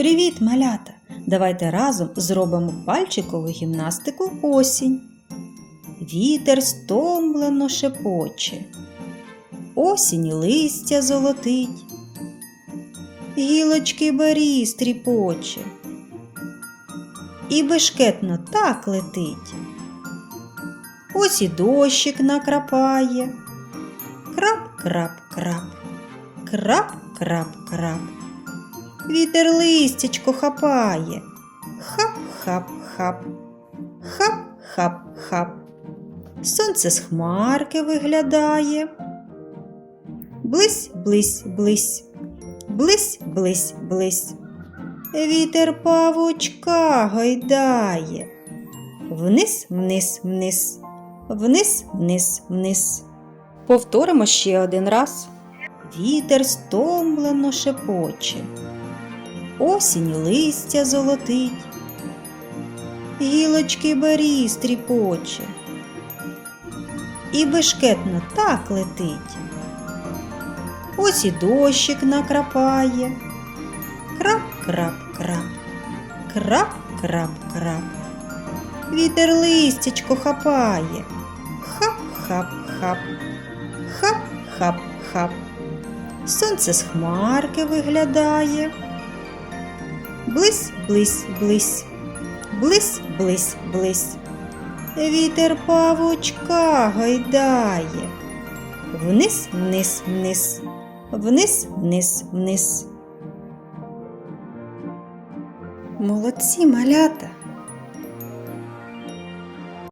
Привіт, малята! Давайте разом зробимо пальчикову гімнастику осінь. Вітер стомлено шепоче, осінь листя золотить, гілочки барі стріпоче, і бешкетно так летить. Ось і дощик накрапає. Крап, крап, Вітер листячко хапає. Хап, хап, хап, хап, хап, хап. Сонце з хмарки виглядає. Блись, блись, блись, блись, блись. Вітер павучка гойдає. Вниз, вниз, вниз, вниз, вниз, вниз. Повторимо ще один раз. Вітер стомлено шепоче, осінь листя золотить, гілочки барі стріпоче, і бешкетно так летить. Ось і дощик накрапає. Крап, крап, крап, крап, крап, крап. Вітер листячко хапає. Хап, хап, хап, хап, хап, хап. Сонце з хмарки виглядає. Блись, блись, блись, блись, блись, блись. Вітер павучка гойдає. Вниз, вниз, вниз, вниз, вниз, вниз. Молодці малята!